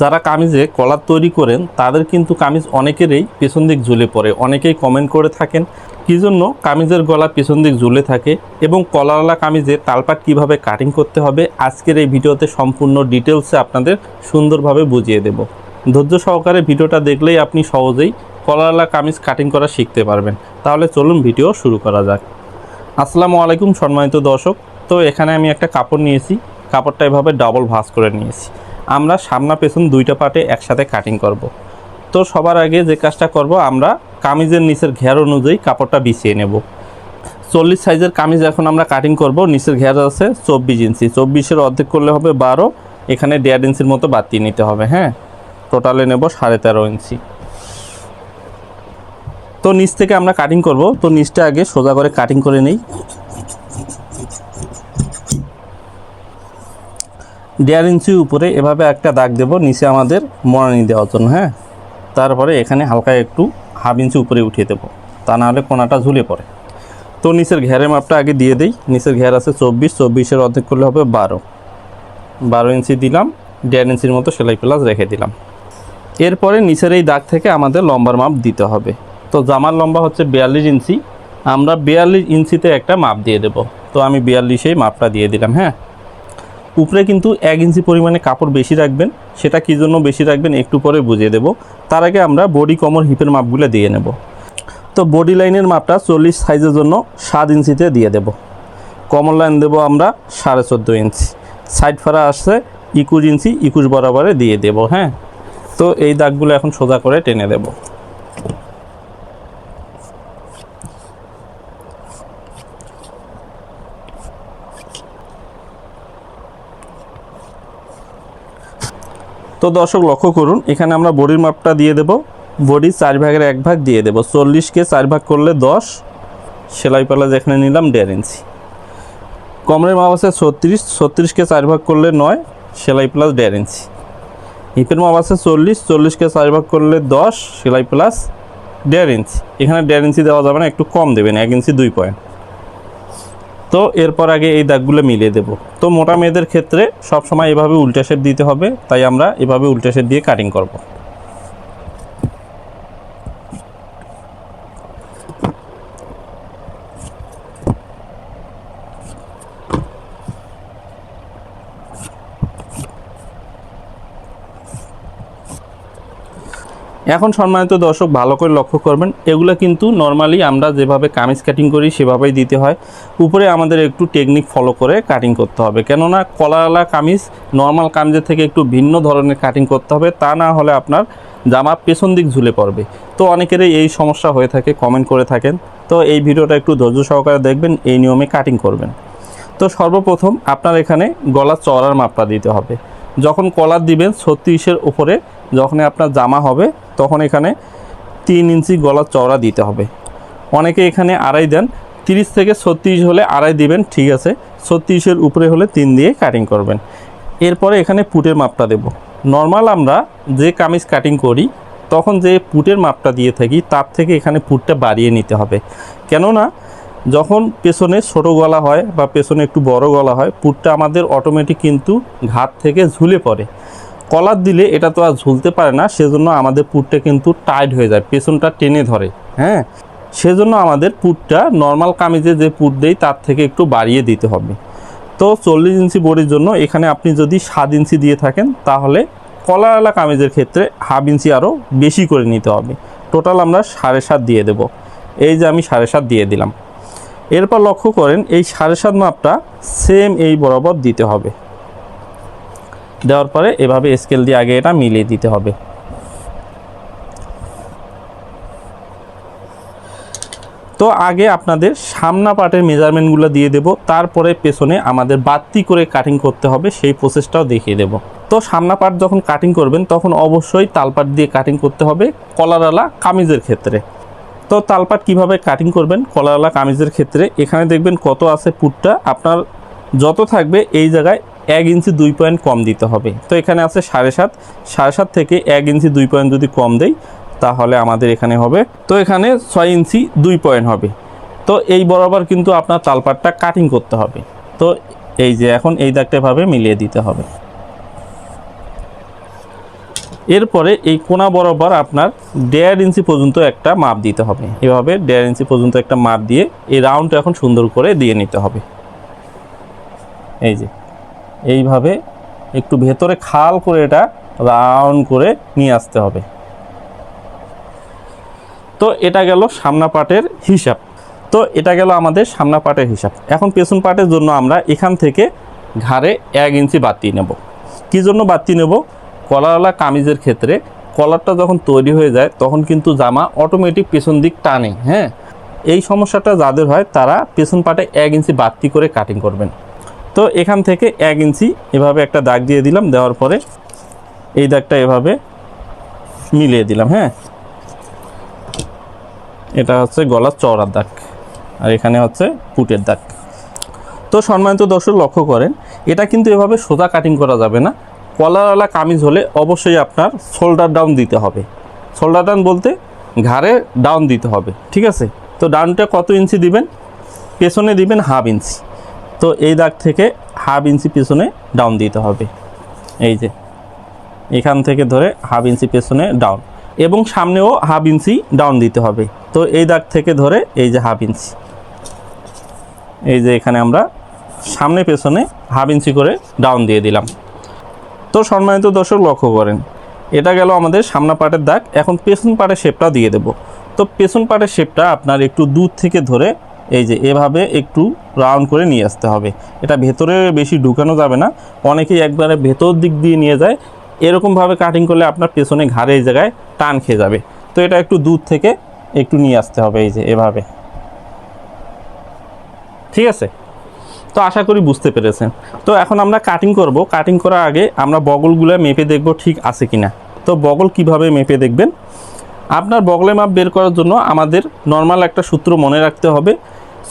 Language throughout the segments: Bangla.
যারা কামিজে কলার তৈরি করেন, তাদের কিন্তু কামিজ অনেকেরই পেছন দিক ঝুলে পড়ে। অনেকেই কমেন্ট করে থাকেন, কী জন্য কামিজের গলা পেছন দিক ঝুলে থাকে এবং কলারওয়ালা কামিজে তালপাট কীভাবে কাটিং করতে হবে? আজকের এই ভিডিওতে সম্পূর্ণ ডিটেলসে আপনাদের সুন্দরভাবে বুঝিয়ে দেব। ধৈর্য সহকারে ভিডিওটা দেখলেই আপনি সহজেই কলারওয়ালা কামিজ কাটিং করা শিখতে পারবেন। তাহলে চলুন ভিডিও শুরু করা যাক। আসসালামু আলাইকুম সম্মানিত দর্শক। তো এখানে আমি একটা কাপড় নিয়েছি। কাপড়টা এভাবে ডাবল ভাঁজ করে নিয়েছি। আমরা সামনা পেছন দুইটা পার্টে একসাথে কাটিং করব। তো সবার আগে যে কাজটা করব, আমরা কামিজের নিচের ঘের অনুযায়ী কাপড়টা বিছিয়ে নেব। চল্লিশ সাইজের কামিজ এখন আমরা কাটিং করব, নিচের ঘের আছে চব্বিশ ইঞ্চি। চব্বিশের অর্ধেক করলে হবে বারো, এখানে দেড় ইঞ্চির মতো বাতিয়ে নিতে হবে হ্যাঁ? টোটালে নেব সাড়ে তেরো ইঞ্চি। তো নিচ থেকে আমরা কাটিং করব। তো নিচটা আগে সোজা করে কাটিং করে নেই। দেড় ইঞ্চি উপরে এভাবে একটা দাগ দেব, নিচে আমাদের মরানি দেওয়ার জন্য হ্যাঁ? তারপরে এখানে হালকা একটু হাফ ইঞ্চি উপরে উঠিয়ে দেবো, তা না হলে কোনাটা ঝুলে পড়ে। তো নিচের ঘেরের মাপটা আগে দিয়ে দিই, নিচের ঘের আছে চব্বিশ, চব্বিশের অর্ধেক করলে হবে বারো। বারো ইঞ্চি দিলাম, দেড় ইঞ্চির মতো সেলাই প্লাস রেখে দিলাম। এরপরে নিচের এই দাগ থেকে আমাদের লম্বার মাপ দিতে হবে। তো জামার লম্বা হচ্ছে বিয়াল্লিশ ইঞ্চি, আমরা বিয়াল্লিশ ইঞ্চিতে একটা মাপ দিয়ে দেব। তো আমি বিয়াল্লিশেই মাপটা দিয়ে দিলাম হ্যাঁ? উপরে কিন্তু এক ইঞ্চি পরিমাণে কাপড় বেশি রাখবেন, সেটা কী জন্য বেশি রাখবেন একটু পরে বুঝিয়ে দেব। তার আগে আমরা বডি কমর হিপের মাপগুলো দিয়ে নেব। তো বডি লাইনের মাপটা চল্লিশ সাইজের জন্য সাত ইঞ্চিতে দিয়ে দেব। কমর লাইন দেব আমরা সাড়ে চোদ্দ ইঞ্চি। সাইড ফাড়া আসছে একুশ ইঞ্চি, একুশ বরাবরে দিয়ে দেব হ্যাঁ? তো এই দাগগুলো এখন সোজা করে টেনে দেব। তো দর্শক লক্ষ্য করুন, এখানে আমরা বডির মাপটা দিয়ে দেব। বডি চার ভাগের এক ভাগ দিয়ে দেব। চল্লিশকে চার ভাগ করলে দশ। সেলাই পালা যেখানে নিলাম, দেড় ইঞ্চি। কমরের মাপ আছে ছত্রিশ, ছত্রিশকে চার ভাগ করলে নয়, সেলাই প্লাস দেড় ইঞ্চি। হিপের মাপ আছে চল্লিশ, চল্লিশকে চার ভাগ করলে দশ, সেলাই প্লাস দেড় ইঞ্চি। এখানে দেড় ইঞ্চি দেওয়া যাবে না, একটু কম দেবেন, এক ইঞ্চি দুই পয়েন্ট। তো এরপর আগে এই দাগগুলো মিলিয়ে দেব। তো মোটা মেয়েদের ক্ষেত্রে সবসময় এভাবে উল্টা শেপ দিতে হবে, তাই আমরা এভাবে উল্টা শেপ দিয়ে কাটিং করব। এখন সম্মানিত দর্শক, ভালো করে লক্ষ্য করবেন, এগুলো কিন্তু নর্মালি আমরা যেভাবে কামিজ কাটিং করি, সেভাবেই দিতে হয়। উপরে আমাদের একটু টেকনিক ফলো করে কাটিং করতে হবে। কেননা কলাওয়ালা কামিজ নর্মাল কামিজের থেকে একটু ভিন্ন ধরনের কাটিং করতে হবে, তা না হলে আপনার জামা পেছন দিক ঝুলে পড়বে। তো অনেকেরই এই সমস্যা হয়ে থাকে কমেন্ট করে থাকেন। তো এই ভিডিওটা একটু ধৈর্য সহকারে দেখবেন, এই নিয়মে কাটিং করবেন। তো সর্বপ্রথম আপনার এখানে গলা চড়ার মাপটা দিতে হবে। যখন কলার দিবেন, ছত্রিশের উপরে যখন আপনার জামা হবে, তখন এখানে তিন ইঞ্চি গলা চওড়া দিতে হবে। অনেকে এখানে আড়াই দেন, তিরিশ থেকে ছত্রিশ হলে আড়াই দিবেন, ঠিক আছে। ছত্রিশের উপরে হলে তিন দিয়ে কাটিং করবেন। এরপরে এখানে পুটের মাপটা দেব। নর্মাল আমরা যে কামিজ কাটিং করি, তখন যে পুটের মাপটা দিয়ে থাকি, তার থেকে এখানে পুটটা বাড়িয়ে নিতে হবে। কেননা, যখন পেছনে ছোট গলা হয় বা পেছনে একটু বড় গলা হয়, পুটটা আমাদের অটোমেটিক কিন্তু ঘাট থেকে ঝুলে পড়ে। কলার দিলে এটা তো আর ঝুলতে পারে না, সেজন্য আমাদের পুটটা কিন্তু টাইট হয়ে যায়, পেছনটা টেনে ধরে হ্যাঁ? সেজন্য আমাদের পুটটা নর্মাল কামিজে যে পুট দেই, তার থেকে একটু বাড়িয়ে দিতে হবে। তো চল্লিশ ইঞ্চি বডির জন্য এখানে আপনি যদি সাত ইঞ্চি দিয়ে থাকেন, তাহলে কলারওয়ালা কামিজের ক্ষেত্রে হাফ ইঞ্চি আরও বেশি করে নিতে হবে। টোটাল আমরা সাড়ে সাত দিয়ে দেব। এই যে আমি সাড়ে সাত দিয়ে দিলাম। এরপর লক্ষ্য করেন, এই সাড়ে সাত মাপটা সেম এই বরাবর দিতে হবে। দেওয়ার পরে এভাবে স্কেল দিয়ে আগে এটা মিলিয়ে দিতে হবে। তো আগে আপনাদের সামনা পার্টের মেজারমেন্টগুলো দিয়ে দেব, তারপরে পেছনে আমাদের বাড়তি করে কাটিং করতে হবে, সেই প্রসেসটাও দেখিয়ে দেব। তো সামনা পার্ট যখন কাটিং করবেন, তখন অবশ্যই তালপাট দিয়ে কাটিং করতে হবে কলারওয়ালা কামিজের ক্ষেত্রে। তো তালপাট কীভাবে কাটিং করবেন কলারওয়ালা কামিজের ক্ষেত্রে, এখানে দেখবেন কত আছে পুটটা, আপনার যত থাকবে এই জায়গায় এক ইঞ্চি দুই পয়েন্ট কম দিতে হবে। তো এখানে আছে সাড়ে সাত। সাড়ে সাত থেকে এক ইঞ্চি দুই পয়েন্ট যদি কম দেই, তাহলে আমাদের এখানে হবে। তো এখানে ছয় ইঞ্চি দুই পয়েন্ট হবে। তো এই বরাবর কিন্তু আপনার তালপাটটা কাটিং করতে হবে। তো এই যে এখন এই দাগটা ভাবে মিলিয়ে দিতে হবে। এরপরে এই কোনা বরাবর আপনার দেড় ইঞ্চি পর্যন্ত একটা মাপ দিতে হবে। এভাবে দেড় ইঞ্চি পর্যন্ত একটা মাপ দিয়ে এই রাউন্ডটা এখন সুন্দর করে দিয়ে নিতে হবে। এই যে। এইভাবে একটু ভেতরে খাল করে এটা রাউন্ড করে নিয়ে আসতে হবে। তো এটা গেল সামনা পাটের হিসাব। তো এটা গেল আমাদের সামনা পাটের হিসাব। এখন পেছন পাটের জন্য আমরা এখান থেকে ঘাড়ে এক ইঞ্চি বাতি নেব। কী জন্য বাতি নেব? কলারওয়ালা কামিজের ক্ষেত্রে কলারটা যখন তৈরি হয়ে যায় তখন কিন্তু জামা অটোমেটিক পেছন দিক টানে হ্যাঁ? এই সমস্যাটা যাদের হয় তারা পেছন পাটে এক ইঞ্চি বাতি করে কাটিং করবেন। তো এখান থেকে এক ইঞ্চি এভাবে একটা দাগ দিয়ে দিলাম, দেওয়ার পরে এই দাগটা এভাবে মিলিয়ে দিলাম হ্যাঁ? এটা হচ্ছে গলার চওড়ার দাগ আর এখানে হচ্ছে পুটের দাগ। তো সম্মানিত দর্শক, লক্ষ্য করেন, এটা কিন্তু এভাবে সোজা কাটিং করা যাবে না। কলারওয়ালা কামিজ হলে অবশ্যই আপনার শোল্ডার ডাউন দিতে হবে। শোল্ডার ডাউন বলতে ঘাড়ে ডাউন দিতে হবে, ঠিক আছে? তো ডাউনটা কত ইঞ্চি দিবেন? পেছনে দিবেন হাফ ইঞ্চি তো এই দাগ থেকে হাফ ইঞ্চি পেছনে ডাউন দিতে হবে। এই যে, এখান থেকে ধরে হাফ ইঞ্চি পেছনে ডাউন এবং সামনেও হাফ ইঞ্চি ডাউন দিতে হবে। তো এই দাগ থেকে ধরে এই যে হাফ ইঞ্চি, এই যে এখানে আমরা সামনে পেছনে হাফ ইঞ্চি করে ডাউন দিয়ে দিলাম। তো সম্মানিত দর্শক, লক্ষ্য করেন, এটা গেল আমাদের সামনা পাটের দাগ। এখন পেছন পাটের শেপটা দিয়ে দেব। তো পেছন পাটের শেপটা আপনার একটু দূর থেকে ধরে এই যে এভাবে একটু রাউন্ড করে নিয়ে আসতে হবে। এটা ভেতরে বেশি ঢুকানো যাবে না। অনেকেই একবারে ভেতর দিক দিয়ে নিয়ে যায়। এরকমভাবে কাটিং করলে আপনার পেছনে ঘাড়ে এই জায়গায় টান খেয়ে যাবে। তো এটা একটু দূর থেকে একটু নিয়ে আসতে হবে এই যে এভাবে। ঠিক আছে? তো আশা করি বুঝতে পেরেছেন। তো এখন আমরা কাটিং করব। কাটিং করার আগে আমরা বগলগুলো মেপে দেখব ঠিক আছে কিনা। তো বগল কীভাবে মেপে দেখবেন? আপনার বগলের মাপ বের করার জন্য আমাদের নর্মাল একটা সূত্র মনে রাখতে হবে।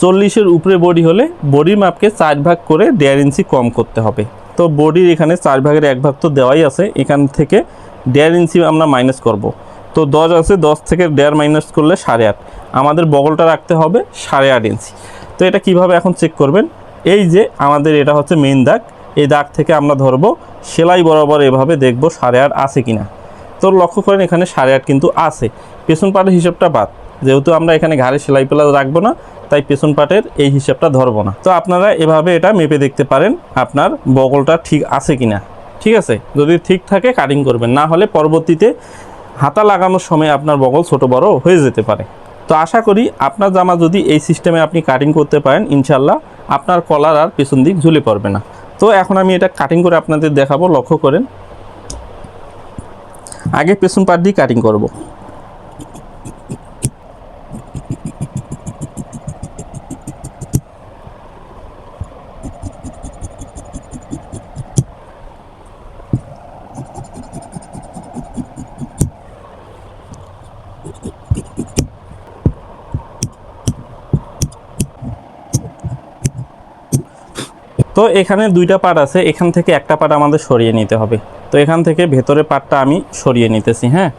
চল্লিশের উপরে বডি হলে বডির মাপকে চার ভাগ করে দেড় ইঞ্চি কম করতে হবে। তো বডির এখানে চার ভাগের এক ভাগ তো দেওয়াই আছে, এখান থেকে দেড় ইঞ্চি আমরা মাইনাস করব। তো দশ আছে, দশ থেকে দেড় মাইনাস করলে সাড়ে আট। আমাদের বগলটা রাখতে হবে সাড়ে আট ইঞ্চি। তো এটা কীভাবে এখন চেক করবেন? এই যে আমাদের এটা হচ্ছে মেইন দাগ, এই দাগ থেকে আমরা ধরবো, সেলাই বরাবর এভাবে দেখব সাড়ে আট আছে কিনা। তো লক্ষ্য করেন এখানে সাড়ে আট কিন্তু আছে। পেছন পাটের হিসাবটা বাদ। যেহেতু আমরা এখানে ঘাড়ে সেলাই প্লাস রাখব না, তাই পেছন পাটের এই হিসাবটা ধরবো না। তো আপনারা এভাবে এটা মেপে দেখতে পারেন আপনার বগলটা ঠিক আছে কিনা। ঠিক আছে? যদি ঠিক থাকে কাটিং করবেন, না হলে পরবর্তীতে হাতা লাগানোর সময় আপনার বগল ছোট বড় হয়ে যেতে পারে। তো আশা করি আপনার জামা যদি এই সিস্টেমে আপনি কাটিং করতে পারেন ইনশাল্লাহ আপনার কলার আর পেছন দিক ঝুলে পড়বে না। তো এখন আমি এটা কাটিং করে আপনাদের দেখাবো, লক্ষ্য করেন। আগে পেছন পাট দিয়ে কাটিং করব। তো এখানে দুইটা পার্ট আছে, এখান থেকে একটা পার্ট আমাদের সরিয়ে নিতে হবে। তো এখান থেকে ভেতরের পার্টটা আমি সরিয়ে নিতেছি হ্যাঁ?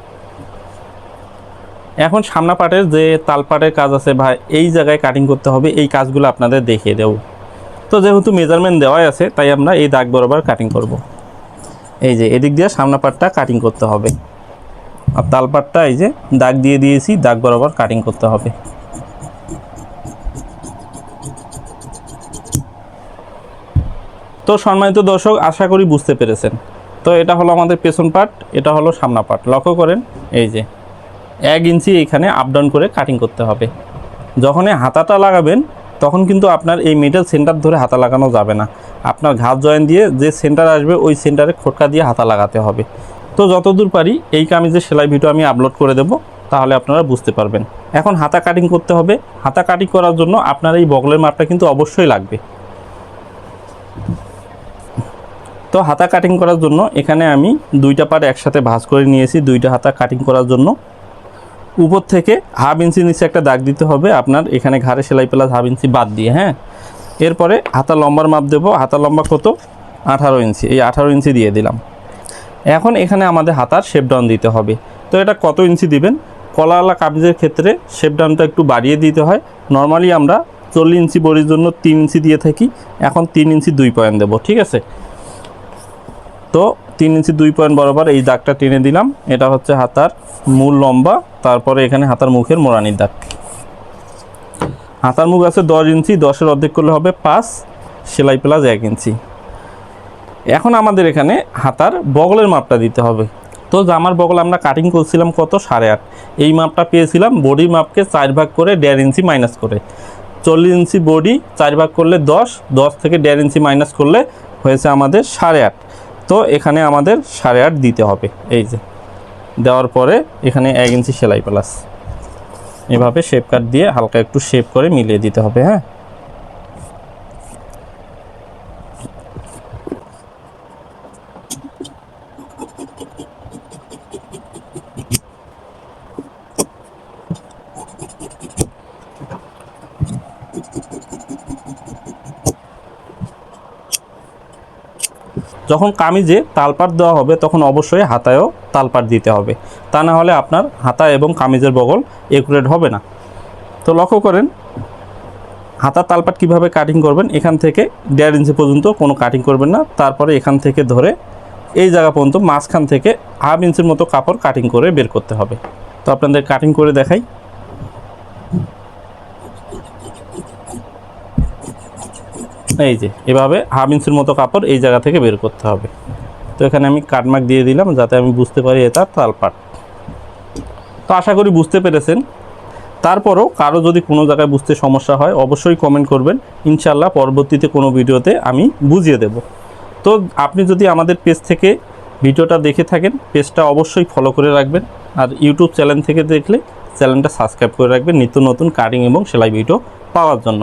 এখন সামনা পাটের যে তাল পাটের কাজ আছে ভাই, এই জায়গায় কাটিং করতে হবে, এই কাজগুলো আপনাদের দেখিয়ে দেব। তো যেহেতু মেজারমেন্ট দেওয়াই আছে, তাই আমরা এই দাগ বরাবর কাটিং করব। এই যে এদিক দিয়ে সামনা পাটটা কাটিং করতে হবে। আর তাল পাটটা এই যে দাগ দিয়ে দিয়েছি, দাগ বরাবর কাটিং করতে হবে। তো সম্মানিত দর্শক, আশা করি বুঝতে পেরেছেন। তো এটা হলো আমাদের পেছন পার্ট এটা হলো সামনা পার্ট লক্ষ্য করেন, এই যে, এক ইঞ্চি এখানে আপ ডাউন করে কাটিং করতে হবে। যখনই হাতাটা লাগাবেন, তখন কিন্তু আপনার এই মিডল সেন্টার ধরে হাতা লাগানো যাবে না। আপনার ঘাত জয়েন দিয়ে যে সেন্টার আসবে, ওই সেন্টারে খোটকা দিয়ে হাতা লাগাতে হবে। তো যতদূর পারি, এই কামিজের সেলাই ভিডিও আমি আপলোড করে দেব, তাহলে আপনারা বুঝতে পারবেন। এখন হাতা কাটিং করতে হবে। হাতা কাটিং করার জন্য আপনার এই বগলের মাপটা কিন্তু অবশ্যই লাগবে। তো হাতা কাটিং করার জন্য এখানে আমি দুইটা পার্ট একসাথে ভাঁজ করে নিয়েছি, দুইটা হাতা কাটিং করার জন্য। উপর থেকে হাফ ইঞ্চি নিচে একটা দাগ দিতে হবে, আপনার এখানে ঘাড়ে সেলাই প্লাস হাফ ইঞ্চি বাদ দিয়ে হ্যাঁ? এরপরে হাতা লম্বার মাপ দেবো, হাতা লম্বা কত? আঠারো ইঞ্চি এই আঠারো ইঞ্চি দিয়ে দিলাম। এখন এখানে আমাদের হাতার শেপ ডাউন দিতে হবে। তো এটা কত ইঞ্চি দিবেন? কলাওয়ালা কামিজের ক্ষেত্রে শেপ ডাউনটা একটু বাড়িয়ে দিতে হয়। নর্মালি আমরা চল্লিশ ইঞ্চি বড়ির জন্য তিন ইঞ্চি দিয়ে থাকি, এখন তিন ইঞ্চি দুই পয়েন্ট দেবো, ঠিক আছে? তো তিন ইঞ্চি দুই পয়েন্ট বরাবর এই দাগটা টেনে দিলাম। এটা হচ্ছে হাতার মূল লম্বা, তারপরে এখানে হাতার মুখের মোড়ানির দাগ। হাতার মুখ আছে দশ ইঞ্চি, দশের অর্ধেক করলে হবে পাঁচ, সেলাই প্লাস এক ইঞ্চি। এখন আমাদের এখানে হাতার বগলের মাপটা দিতে হবে। তো জামার বগল আমরা কাটিং করছিলাম কত? সাড়ে আট। এই মাপটা পেয়েছিলাম বডির মাপকে চার ভাগ করে দেড় ইঞ্চি মাইনাস করে। চল্লিশ ইঞ্চি বডি চার ভাগ করলে দশ দশ থেকে দেড় ইঞ্চি মাইনাস করলে হয়েছে আমাদের সাড়ে আট। তো এখানে আমাদের সাড়ে আট দিতে হবে। এই যে, দেওয়ার পরে এখানে এক ইঞ্চি সেলাই প্লাস। এভাবে শেপ কাট দিয়ে হালকা একটু শেপ করে মিলিয়ে দিতে হবে হ্যাঁ? যখন কামিজে তালপাট দেওয়া হবে, তখন অবশ্যই হাতায়ও তালপাট দিতে হবে। তা না হলে আপনার হাতা এবং কামিজের বগল একুরেট হবে না। তো লক্ষ্য করেন হাতা তালপাট কীভাবে কাটিং করবেন, এখান থেকে দেড় ইঞ্চি পর্যন্ত কোনো কাটিং করবেন না। তারপরে এখান থেকে ধরে এই জায়গা পর্যন্ত মাঝখান থেকে হাফ ইঞ্চির মতো কাপড় কাটিং করে বের করতে হবে। তো আপনাদের কাটিং করে দেখাই। এই যে, এভাবে হাফ ইঞ্চির মতো কাপড় এই জায়গা থেকে বের করতে হবে। তো এখানে আমি কাটমার্ক দিয়ে দিলাম যাতে আমি বুঝতে পারি এটা তালপাট তো আশা করি বুঝতে পেরেছেন। তারপরও কারও যদি কোনো জায়গায় বুঝতে সমস্যা হয়, অবশ্যই কমেন্ট করবেন। ইনশাল্লাহ পরবর্তীতে কোনো ভিডিওতে আমি বুঝিয়ে দেব। তো আপনি যদি আমাদের পেজ থেকে ভিডিওটা দেখে থাকেন পেজটা অবশ্যই ফলো করে রাখবেন। আর ইউটিউব চ্যানেল থেকে দেখলে চ্যানেলটা সাবস্ক্রাইব করে রাখবেন। নিত্য নতুন কাটিং এবং সেলাই ভিডিও পাওয়ার জন্য।